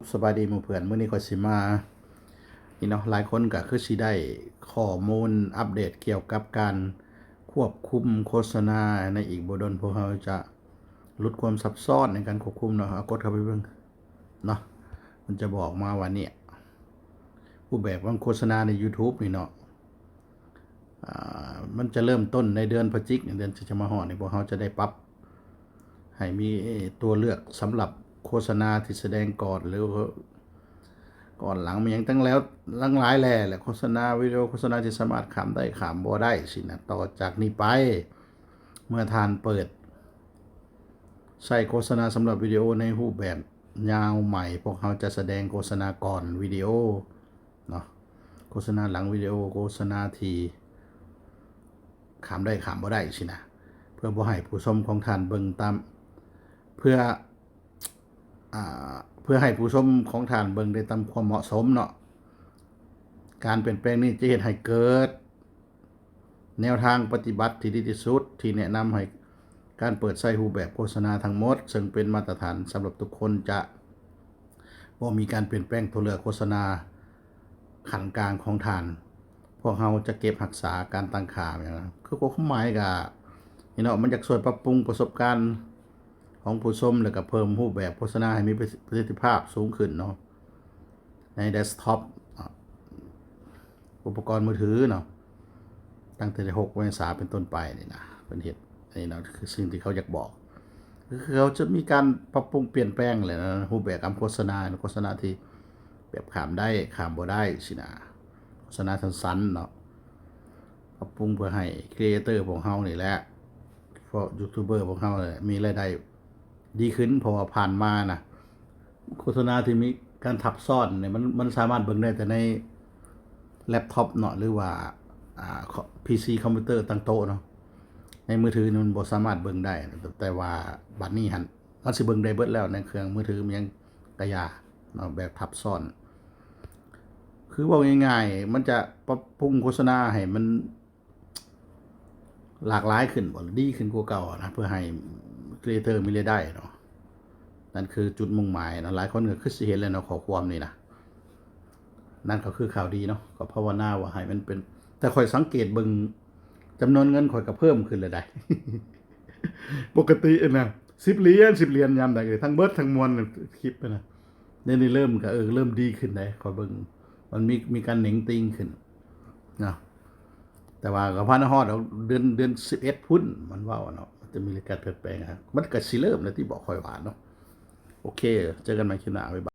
สบายดีหมู่เพื่อนมื้อนี้ก็สิมานี่เนาะหลายคนก็คือสิได้ข้อมูลอัปเดตเกี่ยวกับการควบคุมโฆษณาในอีกบดนพวกเราจะลดความซับซ้อนในการควบคุมเนาะเอากดเข้าไปเบิ่งเนาะมันจะบอกมาว่าเนี่ยรูปแบบของโฆษณาใน YouTube นี่เนาะมันจะเริ่มต้นในเดือนพฤศจิกายนเดือนจะมาฮอดนี่พวกเราจะได้ปรับให้มีตัวเลือกสำหรับ โฆษณาที่แสดงก่อนหรือก่อนหลังมันยังตั้งแล้วลังหลายแหล่แหละโฆษณาวิดีโอโฆษณาที่สามารถขามได้ขามบ่ได้สินะต่อจากนี้ไป เมื่อทานเปิด ใส่โฆษณาสำหรับวิดีโอในรูปแบบยาวใหม่ พวกเขาจะแสดงโฆษณาก่อนวิดีโอเนาะโฆษณาหลังวิดีโอโฆษณาทีขามได้ขามบ่ได้สินะเพื่อบ่ให้ผู้ชมของท่านเบิ่งตามเพื่อ เพื่อให้ผู้ชมของทานเบิ่งได้ตามความเหมาะสมเนาะการเปลี่ยนแปลงนี้จะเฮ็ดให้เกิด แนวทางปฏิบัติที่ดีที่สุดที่แนะนำให้การเปิดใช้รูแบบโฆษณาทั้งหมด ซึ่งเป็นมาตรฐานสำหรับทุกคนจะบ่มีการเปลี่ยนแปลงตัวเลือกโฆษณาขันกลางของทาน พวกเราจะเก็บรักษาการตั้งค่าอย่างนั้นคือความหมายก็นี่เนาะมันจะช่วยปรับปรุงประสบการณ์ ของผู้ชมแล้วก็เพิ่มรูปแบบโฆษณาให้มีประสิทธิภาพสูงขึ้นเนาะในเดสก์ท็อปอุปกรณ์มือถือเนาะตั้งแต่6เมษาเป็นต้นไปนี่นะเป็นเหตุนี่เนาะคือสิ่งที่เขาอยากบอกคือเขาจะมีการปรับปรุงเปลี่ยนแปลงเลยนะรูปแบบการโฆษณาโฆษณาที่แบบขามได้ขามบ่ได้สินะโฆษณาสั้นๆเนาะปรับปรุงเพื่อให้ครีเอเตอร์ของเฮานี่แหละพวกยูทูบเบอร์ของเฮาเนี่ยมีรายได้ ดีขึ้นเพราะว่าผ่านมานะโฆษณาที่มีการทับซ้อนเนี่ยมันมันสามารถเบิ่งได้แต่ในแล็ปท็อปเนาะหรือว่าอ่า PC คอมพิวเตอร์ตั้งโต๊ะเนาะในมือถือมันบ่สามารถเบิ่งได้ แต่ว่าบัดนี้หันมันสิเบิ่งได้เบิดแล้วในเครื่องมือถือมันยังกระยาเนาะแบบทับซ้อน คือว่าง่ายๆมันจะปรับปรุงโฆษณาให้มันหลากหลายขึ้นบ่ดีขึ้นกว่าเก่านะเพื่อให้ เอเตอร์มีรายได้เนาะนั่นคือจุดมุ่งหมายนะหลายคนก็คือสิเห็นแล้วเนาะขอความนี่นะนั่นก็คือข่าวดีเนาะก็ภาวนาว่าให้มันเป็น แต่คอยสังเกตเบิงจำนวนเงินคอยก็เพิ่มขึ้นเลยได้ ปกตินะ10เหรียญ10เหรียญยามใดก็ได้ทั้งเบิดทั้งมวลคลิปน่ะนี่นี่เริ่มก็เออเริ่มดีขึ้นได้ขอยเบิงมันมีมีการเหน่งติงขึ้นนะแต่ว่ากับพันฮอดเอาเดือนเดือนสิบเอ็ดพุ่นมันว่าเนาะ จะมีการเปลี่ยนแปลงครับมันก็สิเริ่มนะที่บอกคอยหวานเนาะโอเค เจอกันใหม่คลิปหน้าบ๊ายบาย